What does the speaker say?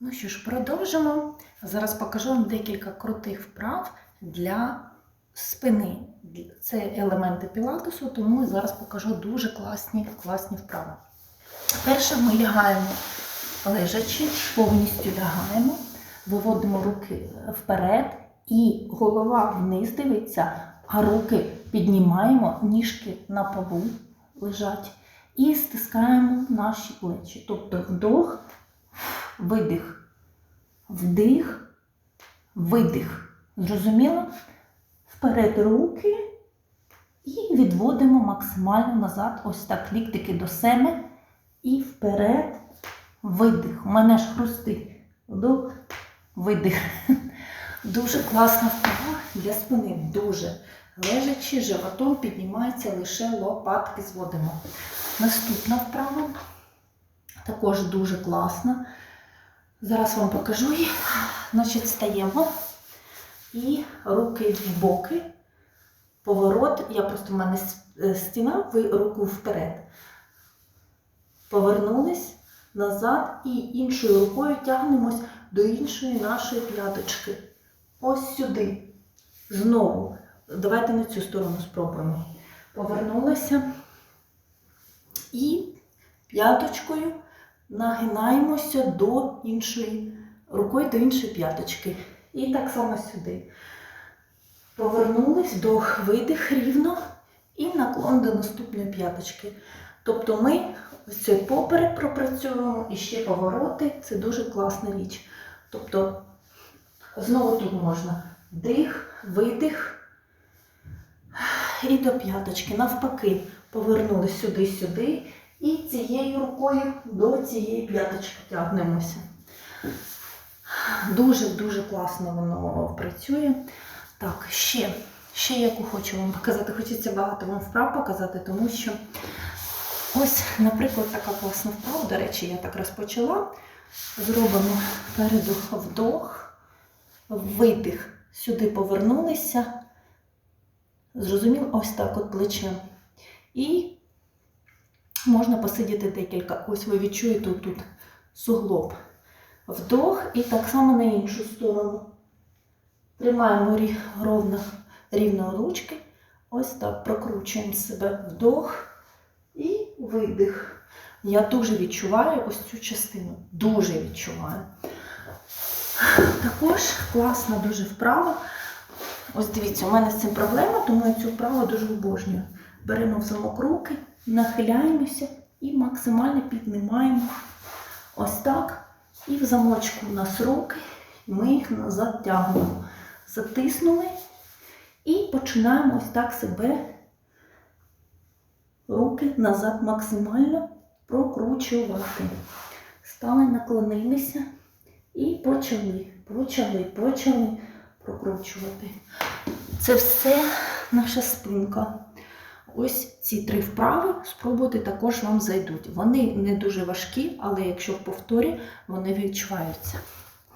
Ну що ж, продовжимо. Зараз покажу вам декілька крутих вправ для спини. Це елементи пілатесу, тому зараз покажу дуже класні, класні вправи. Перше ми лягаємо лежачи, повністю лягаємо, виводимо руки вперед і голова вниз дивиться, а руки піднімаємо, ніжки на полу лежать і стискаємо наші плечі. Тобто вдох, видих, вдих, видих. Зрозуміло? Вперед руки і відводимо максимально назад, ось так, ліктики до себе. І вперед, видих. У мене ж хрустить. Вдох, видих. Дуже класна вправа для спини. Дуже. Лежачи, животом піднімається лише лопатки зводимо. Наступна вправа. Також дуже класна. Зараз вам покажу її. Значить, стаємо і руки в боки. Поворот. Я просто в мене е, стіна, ви руку вперед. Повернулись назад і іншою рукою тягнемось до іншої нашої п'яточки. Ось сюди. Знову. Давайте на цю сторону спробуємо. Повернулися і п'яточкою нагинаємося до іншої рукою до іншої п'яточки. І так само сюди. Повернулись, вдох, видих рівно і наклон до наступної п'яточки. Тобто ми ось поперек пропрацьовуємо і ще повороти. Це дуже класна річ. Тобто, знову тут можна вдих, видих і до п'яточки. Навпаки, повернулись сюди-сюди. І цією рукою до цієї п'яточки тягнемося. Дуже-дуже класно воно працює. Так, ще, ще яку хочу вам показати. Хочеться багато вам вправ показати, тому що ось, наприклад, така класна вправа. До речі, я так розпочала. Зробимо переду вдох, видих. Сюди повернулися. Зрозуміло, ось так от плечем. І можна посидіти декілька. Ось ви відчуєте тут суглоб. Вдох і так само на іншу сторону. Тримаємо ровно, рівно ручки. Ось так прокручуємо себе вдох і видих. Я дуже відчуваю ось цю частину. Дуже відчуваю. Також класна дуже вправа. Ось дивіться, у мене з цим проблема, тому я цю вправу дуже обожнюю. Беремо в замок руки, нахиляємося і максимально піднімаємо ось так. І в замочку у нас руки, ми їх назад тягнемо. Затиснули і починаємо ось так себе руки назад максимально прокручувати. Стали, наклонилися і почали, почали, почали прокручувати. Це все наша спинка. Ось ці три вправи спробуйте також вам зайдуть. Вони не дуже важкі, але якщо в повторі, вони відчуваються.